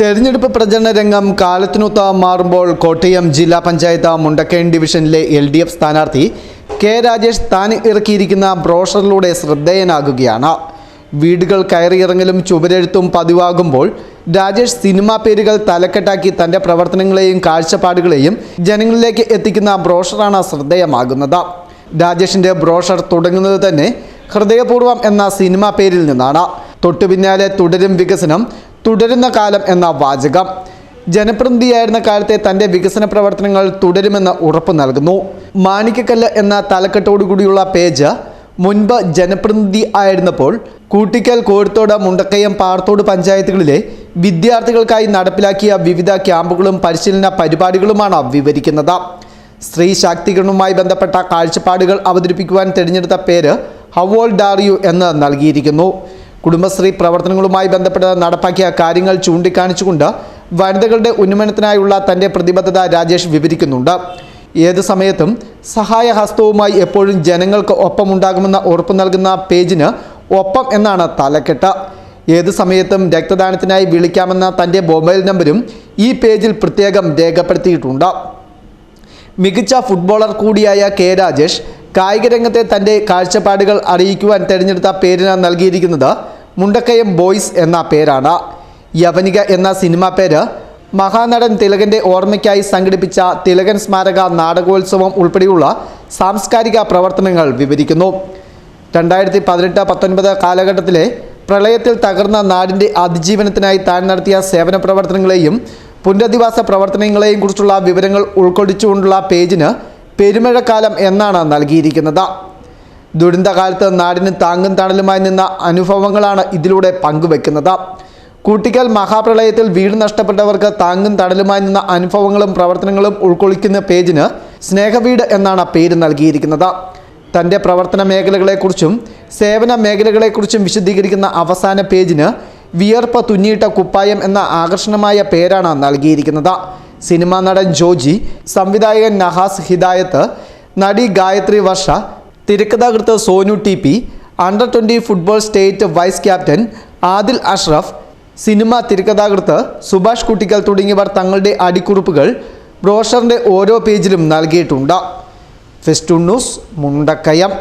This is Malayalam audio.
തെരഞ്ഞെടുപ്പ് പ്രചരണ രംഗം കാലത്തിനൊത്ത മാറുമ്പോൾ കോട്ടയം ജില്ലാ പഞ്ചായത്ത് മുണ്ടക്കയം ഡിവിഷനിലെ എൽ ഡി എഫ് സ്ഥാനാർത്ഥി കെ രാജേഷ് താൻ ഇറക്കിയിരിക്കുന്ന ബ്രോഷറിലൂടെ ശ്രദ്ധേയനാകുകയാണ്. വീടുകൾ കയറിയിറങ്ങലും ചുവരെഴുത്തും പതിവാകുമ്പോൾ രാജേഷ് സിനിമാ പേരുകൾ തലക്കെട്ടാക്കി തന്റെ പ്രവർത്തനങ്ങളെയും കാഴ്ചപ്പാടുകളെയും ജനങ്ങളിലേക്ക് എത്തിക്കുന്ന ബ്രോഷറാണ് ശ്രദ്ധേയമാകുന്നത്. രാജേഷിന്റെ ബ്രോഷർ തുടങ്ങുന്നത് തന്നെ ഹൃദയപൂർവം എന്ന സിനിമാ പേരിൽ നിന്നാണ്. തൊട്ടു പിന്നാലെ തുടരും വികസനം തുടരുന്ന കാലം എന്ന വാചകം. ജനപ്രതിനിധിയായിരുന്ന കാലത്തെ തന്റെ വികസന പ്രവർത്തനങ്ങൾ തുടരുമെന്ന് ഉറപ്പ് നൽകുന്നു. മാണിക്കക്കല്ല് എന്ന തലക്കെട്ടോടുകൂടിയുള്ള പേജ് മുൻപ് ജനപ്രതിനിധി ആയിരുന്നപ്പോൾ കൂട്ടിക്കൽ കോഴത്തോട് മുണ്ടക്കയം പാർത്തോട് പഞ്ചായത്തുകളിലെ വിദ്യാർത്ഥികൾക്കായി നടപ്പിലാക്കിയ വിവിധ ക്യാമ്പുകളും പരിശീലന പരിപാടികളുമാണ് വിവരിക്കുന്നത്. സ്ത്രീ ശാക്തീകരണവുമായി ബന്ധപ്പെട്ട കാഴ്ചപ്പാടുകൾ അവതരിപ്പിക്കുവാൻ തിരഞ്ഞെടുത്ത പേര് ഹവോൾ ഡാറിയു എന്ന് നൽകിയിരിക്കുന്നു. കുടുംബശ്രീ പ്രവർത്തനങ്ങളുമായി ബന്ധപ്പെട്ട് നടപ്പാക്കിയ കാര്യങ്ങൾ ചൂണ്ടിക്കാണിച്ചുകൊണ്ട് വനിതകളുടെ ഉന്നമനത്തിനായുള്ള തന്റെ പ്രതിബദ്ധത രാജേഷ് വിവരിക്കുന്നുണ്ട്. ഏത് സമയത്തും സഹായഹസ്തവുമായി എപ്പോഴും ജനങ്ങൾക്ക് ഒപ്പമുണ്ടാകുമെന്ന ഉറപ്പ് നൽകുന്ന പേജിന് ഒപ്പം എന്നാണ് തലക്കെട്ട്. ഏത് സമയത്തും രക്തദാനത്തിനായി വിളിക്കാമെന്ന തന്റെ മൊബൈൽ നമ്പരും ഈ പേജിൽ പ്രത്യേകം രേഖപ്പെടുത്തിയിട്ടുണ്ട്. മികച്ച ഫുട്ബോളർ കൂടിയായ കെ രാജേഷ് കായിക രംഗത്തെ തന്റെ കാഴ്ചപ്പാടുകൾ അറിയിക്കുവാൻ തിരഞ്ഞെടുത്ത പേരിന് നൽകിയിരിക്കുന്നത് മുണ്ടക്കയം ബോയ്സ് എന്ന പേരാണ്. യവനിക എന്ന സിനിമാ പേര് മഹാനടൻ തിലകന്റെ ഓർമ്മയ്ക്കായി സംഘടിപ്പിച്ച തിലകൻ സ്മാരക നാടകോത്സവം ഉൾപ്പെടെയുള്ള സാംസ്കാരിക പ്രവർത്തനങ്ങൾ വിവരിക്കുന്നു. രണ്ടായിരത്തി പതിനെട്ട് പത്തൊൻപത് കാലഘട്ടത്തിലെ പ്രളയത്തിൽ തകർന്ന നാടിന്റെ അതിജീവനത്തിനായി താൻ നടത്തിയ സേവന പ്രവർത്തനങ്ങളെയും പുനരധിവാസ പ്രവർത്തനങ്ങളെയും കുറിച്ചുള്ള വിവരങ്ങൾ ഉൾക്കൊള്ളിച്ചുകൊണ്ടുള്ള പേജിന് പെരുമഴക്കാലം എന്നാണ് നൽകിയിരിക്കുന്നത്. ദുരന്തകാലത്ത് നാടിന് താങ്ങും തണലുമായി നിന്ന അനുഭവങ്ങളാണ് ഇതിലൂടെ പങ്കുവെക്കുന്നത് കൂട്ടിക്കൽ മഹാപ്രളയത്തിൽ വീട് നഷ്ടപ്പെട്ടവർക്ക് താങ്ങും തണലുമായി നിന്ന അനുഭവങ്ങളും പ്രവർത്തനങ്ങളും ഉൾക്കൊള്ളിക്കുന്ന പേജിന് സ്നേഹവീട് എന്നാണ് പേര് നൽകിയിരിക്കുന്നത്. തന്റെ പ്രവർത്തന മേഖലകളെക്കുറിച്ചും സേവന മേഖലകളെക്കുറിച്ചും വിശദീകരിക്കുന്ന അവസാന പേജിന് വിയർപ്പ് തുന്നിയിട്ട കുപ്പായം എന്ന ആകർഷണമായ പേരാണ് നൽകിയിരിക്കുന്നത്. സിനിമാ നടൻ ജോജി സംവിധായകൻ നഹാസ് ഹിദായത്ത് നടി ഗായത്രി വർഷ തിരക്കഥാകൃത്ത് Sonu T P under twenty football state vice captain Adil Ashraf cinema തിരക്കഥാകൃത്ത് സുഭാഷ് കുട്ടിക്കൽ തുടങ്ങിയവർ തങ്ങളുടെ അടിക്കുറിപ്പുകൾ ബ്രോഷറിന്റെ ഓരോ പേജിലും നൽകിയിട്ടുണ്ട്. Festoon news Mundakkayam.